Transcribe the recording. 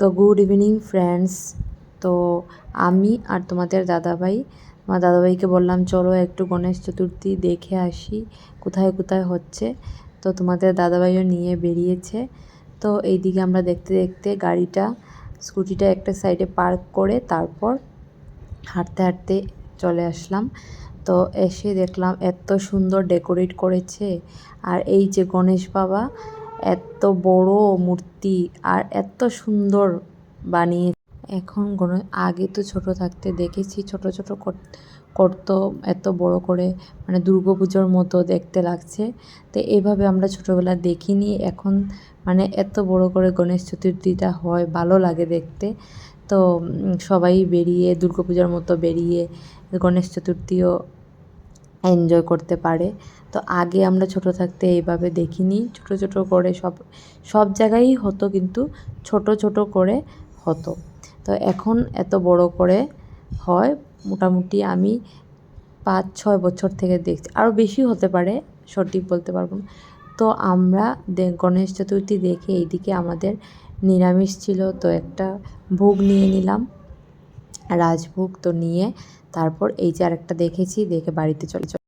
তো good evening friends তো আমি আর তোমাদের দাদাভাই আমার দাদাভাইকে বললাম, চলো একটু গণেশ চতুর্থী দেখে আসি, কোথায় কোথায় হচ্ছে? তো তোমাদের দাদাভাইও নিয়ে বেরিয়েছে। তো এইদিকে আমরা দেখতে দেখতে গাড়িটা, স্কুটিটা একটা সাইডে পার্ক করে তারপর হাঁটতে হাঁটতে চলে আসলাম। তো এসে দেখলাম, এত সুন্দর ডেকোরেট করেছে। আর এই যে গণেশ বাবা এত বড় মূর্তি আর এত সুন্দর বানিয়ে। এখন গণ আগে তো ছোট থাকতে দেখেছি ছোট ছোট কর- করতো এত বড় করে মানে দুর্গাপুজোর মতো দেখতে লাগছে। তো এভাবে আমরা ছোটোবেলা দেখিনি, এখন মানে এত বড় করে গণেশ চতুর্থীটা হয়, ভালো লাগে দেখতে। তো সবাই বেরিয়ে, দুর্গাপূজার মতো বেরিয়ে, গণেশ চতুর্থীও এনজয় করতে পারে। তো আগে আমরা ছোট থাকতে এইভাবে দেখিনি। ছোট ছোট করে সব সব জায়গায়ই হতো কিন্তু ছোট ছোট করে হতো। তো এখন এত বড় করে হয়, মোটামুটি আমি পাঁচ, ছয় বছর থেকে দেখছি। আরও বেশি হতে পারে, সঠিক বলতে পারব না। তো আমরা গণেশ চতুর্থী দেখে এইদিকে আমাদের নিরামিষ ছিল। তো একটা ভোগ নিয়ে নিলাম। রাজভোগ তো নিয়ে তারপর এই যে আরেকটা দেখেছি দেখে বাড়িতে চলে